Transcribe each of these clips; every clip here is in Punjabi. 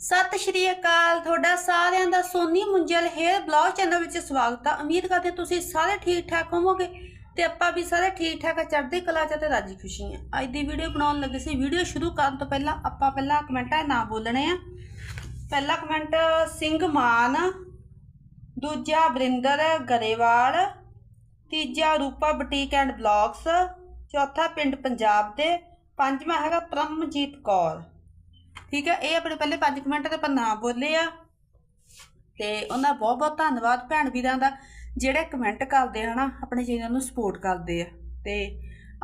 ਸਤਿ ਸ਼੍ਰੀ ਅਕਾਲ, ਤੁਹਾਡਾ ਸਾਰਿਆਂ ਦਾ Soni Munjal hair blog channel ਵਿੱਚ ਸਵਾਗਤ ਆ। ਉਮੀਦ ਕਰਦੇ ਤੁਸੀਂ ਸਾਰੇ ਠੀਕ ਠਾਕ ਹੋਵੋਗੇ ਤੇ ਆਪਾਂ ਵੀ ਸਾਰੇ ਠੀਕ ਠਾਕ ਚੜ੍ਹਦੀ ਕਲਾ ਚ ਤੇ ਰਾਜੀ ਖੁਸ਼ੀ ਆ। ਅੱਜ ਦੀ ਵੀਡੀਓ ਬਣਾਉਣ ਲੱਗੇ ਸੀ। ਵੀਡੀਓ ਸ਼ੁਰੂ ਕਰਨ ਤੋਂ ਪਹਿਲਾਂ ਆਪਾਂ ਪਹਿਲਾਂ ਕਮੈਂਟਾਂ ਨਾ ਬੋਲਣੇ ਆ। ਪਹਿਲਾ ਕਮੈਂਟ, ਸਿੰਘ ਮਾਨ, ਦੂਜਾ ਬਰਿੰਦਰ ਗਰੇਵਾਲ, ਤੀਜਾ ਰੂਪਾ ਬੁਟੀਕ ਐਂਡ ਬਲੌਗਸ, ਚੌਥਾ ਪਿੰਡ ਪੰਜਾਬ ਦੇ, ਪੰਜਵਾਂ ਹੈਗਾ ਪ੍ਰਮਜੀਤ ਕੌਰ। ਠੀਕ ਹੈ, ਇਹ ਆਪਣੇ ਪਹਿਲੇ ਪੰਜ ਕਮੈਂਟ ਤੇ ਆਪਾਂ ਨਾ ਬੋਲੇ ਆ। ਤੇ ਉਹਨਾਂ ਦਾ ਬਹੁਤ ਬਹੁਤ ਧੰਨਵਾਦ ਭੈਣ ਵੀਰਾਂ ਦਾ, ਜਿਹੜੇ ਕਮੈਂਟ ਕਰਦੇ ਆ ਹਨਾ ਆਪਣੇ ਚੈਨਲ ਨੂੰ ਸਪੋਰਟ ਕਰਦੇ ਆ। ਤੇ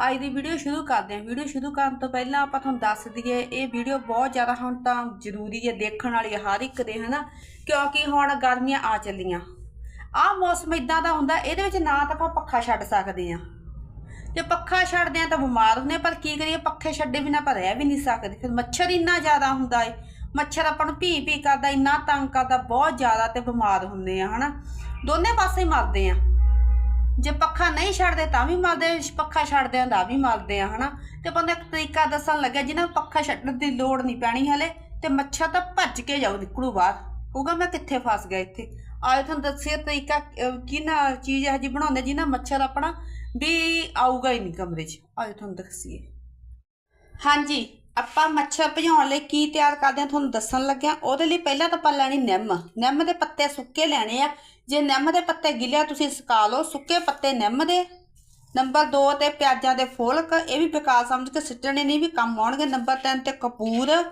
ਅੱਜ ਦੀ ਵੀਡੀਓ ਸ਼ੁਰੂ ਕਰਦੇ ਆ। ਵੀਡੀਓ ਸ਼ੁਰੂ ਕਰਨ ਤੋਂ ਪਹਿਲਾਂ ਆਪਾਂ ਤੁਹਾਨੂੰ ਦੱਸ ਦਈਏ, ਇਹ ਵੀਡੀਓ ਬਹੁਤ ਜ਼ਿਆਦਾ ਹੁਣ ਤਾਂ ਜ਼ਰੂਰੀ ਹੈ ਦੇਖਣ ਵਾਲੀ ਹਰ ਇੱਕ ਦੇ, ਹਨਾ? ਕਿਉਂਕਿ ਹੁਣ ਗਰਮੀਆਂ ਆ ਚੱਲੀਆਂ। ਆਹ ਮੌਸਮ ਇਦਾਂ ਦਾ ਹੁੰਦਾ, ਇਹਦੇ ਵਿੱਚ ਨਾ ਤਾਂ ਆਪਾਂ ਪੱਖਾ ਛੱਡ ਸਕਦੇ ਆ। ਜੇ ਪੱਖਾ ਛੱਡਦੇ ਆ ਤਾਂ ਬਿਮਾਰ ਹੁੰਦੇ ਆ, ਪਰ ਕੀ ਕਰੀਏ ਪੱਖੇ ਛੱਡੇ ਬਿਨਾਂ ਆਪਾਂ ਰਹਿ ਵੀ ਨਹੀਂ ਸਕਦੇ। ਫਿਰ ਮੱਛਰ ਇੰਨਾ ਜ਼ਿਆਦਾ ਹੁੰਦਾ ਏ ਮੱਛਰ ਆਪਾਂ ਨੂੰ ਭੀ ਭੀ ਕਰਦਾ ਇੰਨਾ ਤੰਗ ਕਰਦਾ ਬਹੁਤ ਜ਼ਿਆਦਾ ਤੇ ਬਿਮਾਰ ਹੁੰਦੇ ਆ ਹਨਾ। ਦੋਨੇ ਪਾਸੇ ਮਰਦੇ ਆ। ਜੇ ਪੱਖਾ ਨਹੀਂ ਛੱਡਦੇ ਤਾਂ ਵੀ ਮਰਦੇ ਪੱਖਾ ਛੱਡਦੇ ਆ ਤਾਂ ਵੀ ਮਰਦੇ ਆ ਹਨਾ। ਤੇ ਬੰਦਾ ਇੱਕ ਤਰੀਕਾ ਦੱਸਣ ਲੱਗਿਆ ਜਿਹਨਾਂ ਨੂੰ ਪੱਖਾ ਛੱਡਣ ਦੀ ਲੋੜ ਨਹੀਂ ਪੈਣੀ ਹਲੇ ਤੇ ਮੱਛਰ ਤਾਂ ਭੱਜ ਕੇ ਜਾਊ ਨਿਕਲੂ ਬਾਹਰ। ਕਹੂਗਾ ਮੈਂ ਕਿੱਥੇ ਫਸ ਗਿਆ ਇੱਥੇ? ਆਏ ਤੁਹਾਨੂੰ ਦੱਸਿਆ ਤਰੀਕਾ ਅਹ, ਕਿਹਨਾ ਚੀਜ਼ ਹੈ ਜੀ ਬਣਾਉਂਦੇ ਜਿਹਨਾਂ ਮੱਛਰ ਆਪਣਾ ਵੀ ਆਊਗਾ ਹੀ ਨਹੀਂ ਕਮਰੇ 'ਚ ਆਏ ਤੁਹਾਨੂੰ ਦੱਸੀਏ। ਹਾਂਜੀ, ਆਪਾਂ ਮੱਛਰ ਭਜਾਉਣ ਲਈ ਕੀ ਤਿਆਰ ਕਰਦੇ ਹਾਂ ਤੁਹਾਨੂੰ ਦੱਸਣ ਲੱਗਿਆ ਉਹਦੇ ਲਈ ਪਹਿਲਾਂ ਤਾਂ ਆਪਾਂ ਲੈਣੀ ਨਿੰਮ। ਨਿੰਮ ਦੇ ਪੱਤੇ ਸੁੱਕੇ ਲੈਣੇ ਆ। ਜੇ ਨਿੰਮ ਦੇ ਪੱਤੇ ਗਿੱਲੇ ਤੁਸੀਂ ਸੁਕਾ ਲਓ। ਸੁੱਕੇ ਪੱਤੇ ਨਿੰਮ ਦੇ। ਨੰਬਰ 2 ਤੇ ਪਿਆਜ਼ਾਂ ਦੇ ਫੁਲਕ, ਇਹ ਵੀ ਬੇਕਾਰ ਸਮਝ ਕੇ ਸਿੱਟਣੇ ਨਹੀਂ ਵੀ ਕੰਮ ਆਉਣਗੇ। ਨੰਬਰ 3 ਤੇ ਕਪੂਰ।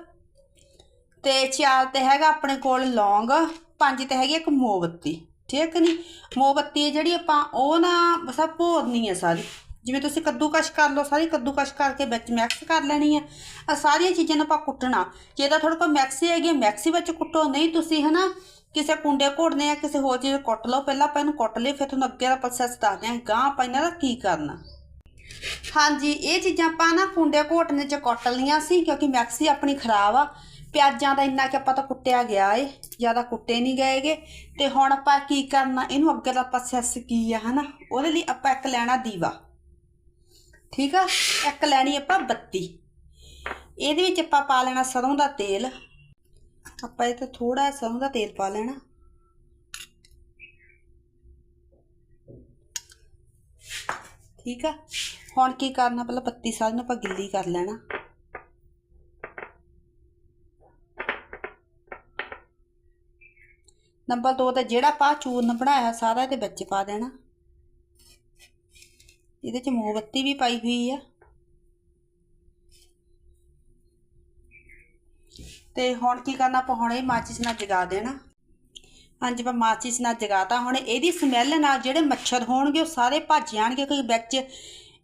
ਤੇ ਚਾਰ ਤੇ ਹੈਗਾ ਆਪਣੇ ਕੋਲ ਲੌਂਗ। ਪੰਜ ਤੇ ਹੈਗੀ ਇੱਕ ਮੋਮਬੱਤੀ। ਠੀਕ ਨਹੀਂ? ਮੋਮਬੱਤੀ ਹੈ ਜਿਹੜੀ ਆਪਾਂ, ਉਹ ਨਾ ਸਭ ਭੋਰਨੀ ਹੈ ਸਾਰੀ। ਜਿਵੇਂ ਤੁਸੀਂ ਕੱਦੂਕਸ਼ ਕਰ ਲਓ, ਸਾਰੀ ਕੱਦੂਕਸ਼ ਕਰਕੇ ਵਿੱਚ ਮਿਕਸ ਕਰ ਲੈਣੀ ਹੈ। ਆ ਸਾਰੀਆਂ ਚੀਜ਼ਾਂ ਨੂੰ ਆਪਾਂ ਕੁੱਟਣਾ। ਜੇ ਤਾਂ ਤੁਹਾਡੇ ਕੋਲ ਮੈਕਸੀ ਹੈਗੀ ਮੈਕਸੀ ਵਿੱਚ ਕੁੱਟੋ। ਨਹੀਂ ਤੁਸੀਂ ਹਨਾ, ਕਿਸੇ ਕੁੰਡੇ ਘੋੜਨੇ ਆ, ਕਿਸੇ ਹੋਰ ਚੀਜ਼ ਕੁੱਟ ਲਓ। ਪਹਿਲਾਂ ਆਪਾਂ ਇਹਨੂੰ ਕੁੱਟ ਲਈ ਫਿਰ ਤੁਹਾਨੂੰ ਅੱਗੇ ਦਾ ਪ੍ਰੋਸੈਸ ਦੱਸਦੇ ਹਾਂ ਗਾਂ ਆਪਾਂ ਇਹਨਾਂ ਦਾ ਕੀ ਕਰਨਾ। ਹਾਂਜੀ, ਇਹ ਚੀਜ਼ਾਂ ਆਪਾਂ ਨਾ ਕੁੰਡੇ ਘੋਟਨੇ ਚ ਕੁੱਟ ਲਈਆਂ ਸੀ, ਕਿਉਂਕਿ ਮੈਕਸੀ ਆਪਣੀ ਖਰਾਬ ਆ। ਪਿਆਜ਼ਾਂ ਦਾ ਇੰਨਾ ਕਿ ਆਪਾਂ ਤਾਂ ਕੁੱਟਿਆ ਗਿਆ ਏ, ਜ਼ਿਆਦਾ ਕੁੱਟੇ ਨਹੀਂ ਗਏਗੇ ਤੇ ਹੁਣ ਆਪਾਂ ਕੀ ਕਰਨਾ, ਇਹਨੂੰ ਅੱਗੇ ਦਾ ਪ੍ਰੋਸੈਸ ਕੀ ਆ, ਹਨਾ? ਉਹਦੇ ਲਈ ਆਪਾਂ ਇੱਕ ਲੈਣਾ ਦੀਵਾ। ਠੀਕ ਆ? ਇੱਕ ਲੈਣੀ ਆਪਾਂ ਬੱਤੀ। ਇਹਦੇ ਵਿੱਚ ਆਪਾਂ ਪਾ ਲੈਣਾ ਸਰੋਂ ਦਾ ਤੇਲ। ਆਪਾਂ ਇਹ ਤੇ ਥੋੜਾ ਸਰੋਂ ਦਾ ਤੇਲ ਪਾ ਲੈਣਾ। ਠੀਕ ਆ? ਹੁਣ ਕੀ ਕਰਨਾ, ਪਹਿਲਾਂ ਬੱਤੀ ਸਾਰੀ ਨੂੰ ਆਪਾਂ ਗਿੱਲੀ ਕਰ ਲੈਣਾ। ਨੰਬਰ 2 ਤੇ ਜਿਹੜਾ ਪਾ ਚੂਰਨ ਬਣਾਇਆ ਸਾਰਾ ਇਹਦੇ ਵਿੱਚ ਪਾ ਦੇਣਾ। ਇਹਦੇ ਚ ਮੋਮਬੱਤੀ ਵੀ ਪਾਈ ਹੋਈ ਆ। ਤੇ ਹੁਣ ਕੀ ਕਰਨਾ, ਆਪਾਂ ਹੁਣ ਇਹ ਮਾਚਿਸ ਨਾਲ ਜਗਾ ਦੇਣਾ। ਹਾਂਜੀ ਆਪਾਂ ਮਾਚਿਸ ਨਾਲ ਜਗਾਤਾ। ਹੁਣ ਇਹਦੀ ਸਮੈਲ ਨਾਲ ਜਿਹੜੇ ਮੱਛਰ ਹੋਣਗੇ, ਉਹ ਸਾਰੇ ਭੱਜ ਜਾਣਗੇ ਕੋਈ ਵਿੱਚ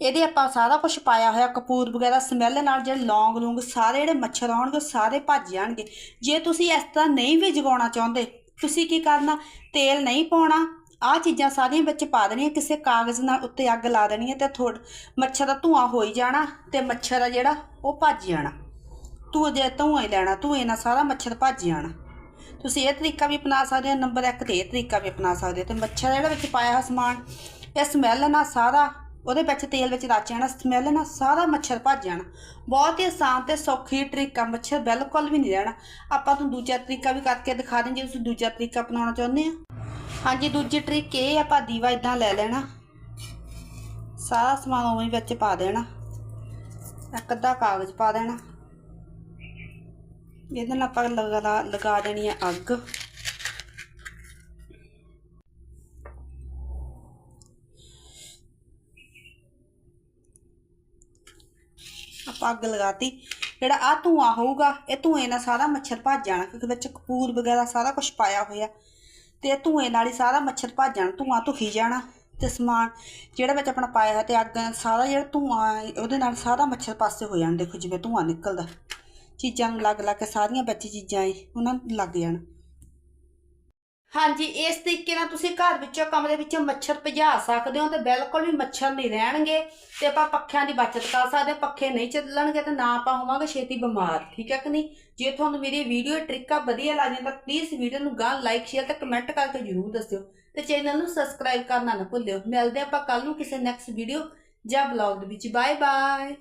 ਇਹਦੇ ਆਪਾਂ ਸਾਰਾ ਕੁਝ ਪਾਇਆ ਹੋਇਆ, ਕਪੂਰ ਵਗੈਰਾ ਸਮੈਲ ਨਾਲ ਜਿਹੜੇ ਲੌਂਗ ਲੂੰਗ ਸਾਰੇ ਜਿਹੜੇ ਮੱਛਰ ਆਉਣਗੇ, ਉਹ ਸਾਰੇ ਭੱਜ ਜਾਣਗੇ। ਜੇ ਤੁਸੀਂ ਇਸ ਤਰ੍ਹਾਂ ਨਹੀਂ ਵੀ ਜਗਾਉਣਾ ਚਾਹੁੰਦੇ ਤੁਸੀਂ ਕੀ ਕਰਨਾ? ਤੇਲ ਨਹੀਂ ਪਾਉਣਾ। ਆਹ ਚੀਜ਼ਾਂ ਸਾਰੀਆਂ ਵਿੱਚ ਪਾ ਦੇਣੀਆਂ, ਕਿਸੇ ਕਾਗਜ਼ ਨਾਲ ਉੱਤੇ ਅੱਗ ਲਾ ਦੇਣੀ ਹੈ ਤੇ ਥੋੜ ਮੱਛਰ ਦਾ ਧੂਆਂ ਹੋਈ ਜਾਣਾ ਤੇ ਮੱਛਰ ਆ ਜਿਹੜਾ ਉਹ ਭੱਜ ਜਾਣਾ। ਤੂੰ ਜੇ ਧੂਆਂ ਹੀ ਲੈਣਾ ਧੂਏ ਨਾਲ ਸਾਰਾ ਮੱਛਰ ਭੱਜ ਜਾਣਾ। ਤੁਸੀਂ ਇਹ ਤਰੀਕਾ ਵੀ ਅਪਣਾ ਸਕਦੇ ਹੋ, ਨੰਬਰ 1 ਤੇ ਇਹ ਤਰੀਕਾ ਵੀ ਅਪਣਾ ਸਕਦੇ ਹੋ। ਤੇ ਮੱਛਰ ਜਿਹੜਾ ਵਿੱਚ ਪਾਇਆ ਹੋਇਆ ਸਮਾਨ, ਇਹ ਸਮੈਲ ਨਾਲ ਸਾਰਾ ਉਹਦੇ ਵਿੱਚ ਤੇਲ ਵਿੱਚ ਰਚ ਜਾਣਾ, ਸਮੈਲ ਨਾ ਸਾਰਾ ਮੱਛਰ ਭੱਜ ਜਾਣਾ। ਬਹੁਤ ਹੀ ਆਸਾਨ ਤੇ ਸੌਖੀ ਟ੍ਰਿਕ ਆ ਮੱਛਰ ਬਿਲਕੁਲ ਵੀ ਨਹੀਂ ਰਹਿਣਾ। ਆਪਾਂ ਤੁਹਾਨੂੰ ਦੂਜਾ ਤਰੀਕਾ ਵੀ ਕਰਕੇ ਦਿਖਾ ਦਿੰਦੇ ਜੇ ਤੁਸੀਂ ਦੂਜਾ ਤਰੀਕਾ ਅਪਣਾਉਣਾ ਚਾਹੁੰਦੇ ਆ ਹਾਂਜੀ, ਦੂਜੀ ਟ੍ਰਿਕ ਇਹ ਆ ਆਪਾਂ ਦੀਵਾ ਇਦਾਂ ਲੈ ਲੈਣਾ। ਸਾਰਾ ਸਮਾਨ ਉਵੇਂ ਵਿੱਚ ਪਾ ਦੇਣਾ। ਇੱਕ ਅੱਧਾ ਕਾਗਜ਼ ਪਾ ਦੇਣਾ। ਇਹਦੇ ਨਾਲ ਆਪਾਂ ਲਗਾ ਲਗਾ ਦੇਣੀ ਹੈ ਅੱਗ। ਆਪਾਂ ਅੱਗ ਲਗਾਤੀ। ਜਿਹੜਾ ਆ ਧੂਆਂ ਹੋਊਗਾ, ਇਹ ਧੂਏ ਨਾਲ ਸਾਰਾ ਮੱਛਰ ਭੱਜ ਜਾਣਾ, ਕਿਉਂਕਿ ਵਿੱਚ ਕਪੂਰ ਵਗੈਰਾ ਸਾਰਾ ਕੁਝ ਪਾਇਆ ਹੋਇਆ। ਤੇ ਇਹ ਧੂਏ ਨਾਲ ਹੀ ਸਾਰਾ ਮੱਛਰ ਭੱਜ ਜਾਣਾ, ਧੂਆਂ ਧੁਖੀ ਜਾਣਾ। ਤੇ ਸਮਾਨ ਜਿਹੜਾ ਵਿੱਚ ਆਪਣਾ ਪਾਇਆ ਹੋਇਆ ਤੇ ਅੱਗ ਸਾਰਾ ਜਿਹੜਾ ਧੂਆਂ ਉਹਦੇ ਨਾਲ ਸਾਰਾ ਮੱਛਰ ਪਾਸੇ ਹੋ ਜਾਣ। ਦੇਖੋ ਜਿਵੇਂ ਧੂਆਂ ਨਿਕਲਦਾ। ਚੀਜ਼ਾਂ ਨੂੰ ਲੱਗ ਲੱਗ ਕੇ ਸਾਰੀਆਂ ਬੱਚੀ ਚੀਜ਼ਾਂ ਏ ਉਹਨਾਂ ਨੂੰ ਲੱਗ ਜਾਣ। ਹਾਂਜੀ, ਇਸ ਤਰੀਕੇ ਨਾਲ ਤੁਸੀਂ ਘਰ ਵਿੱਚੋਂ ਕਮਰੇ ਵਿੱਚੋਂ ਮੱਛਰ ਭਜਾ ਸਕਦੇ ਹੋ ਤੇ ਬਿਲਕੁਲ ਵੀ ਮੱਛਰ ਨਹੀਂ ਰਹਿਣਗੇ ਤੇ ਆਪਾਂ ਪੱਖਿਆਂ ਦੀ ਬਚਤ ਕਰ ਸਕਦੇ ਪੱਖੇ ਨਹੀਂ ਚੱਲਣਗੇ ਤੇ ਨਾ ਆਪਾਂ ਹੋਵਾਂਗੇ ਛੇਤੀ ਬਿਮਾਰ, ਠੀਕ ਹੈ ਕਿ ਨਹੀਂ? ਜੇ ਤੁਹਾਨੂੰ ਮੇਰੀ ਵੀਡੀਓ ਟ੍ਰਿਕਾਂ ਵਧੀਆ ਲੱਗਦੀਆਂ ਤਾਂ ਪਲੀਜ਼ ਵੀਡੀਓ ਨੂੰ ਗਾਂ ਲਾਈਕ ਸ਼ੇਅਰ ਤੇ ਕਮੈਂਟ ਕਰਕੇ ਜਰੂਰ ਦੱਸਿਓ ਤੇ ਚੈਨਲ ਨੂੰ ਸਬਸਕ੍ਰਾਈਬ ਕਰਨਾ ਨਾ ਭੁੱਲਿਓ। ਮਿਲਦੇ ਆਪਾਂ ਕੱਲ ਨੂੰ ਕਿਸੇ ਨੈਕਸਟ ਵੀਡੀਓ ਜਾਂ ਬਲੌਗ ਦੇ ਵਿੱਚ। Bye bye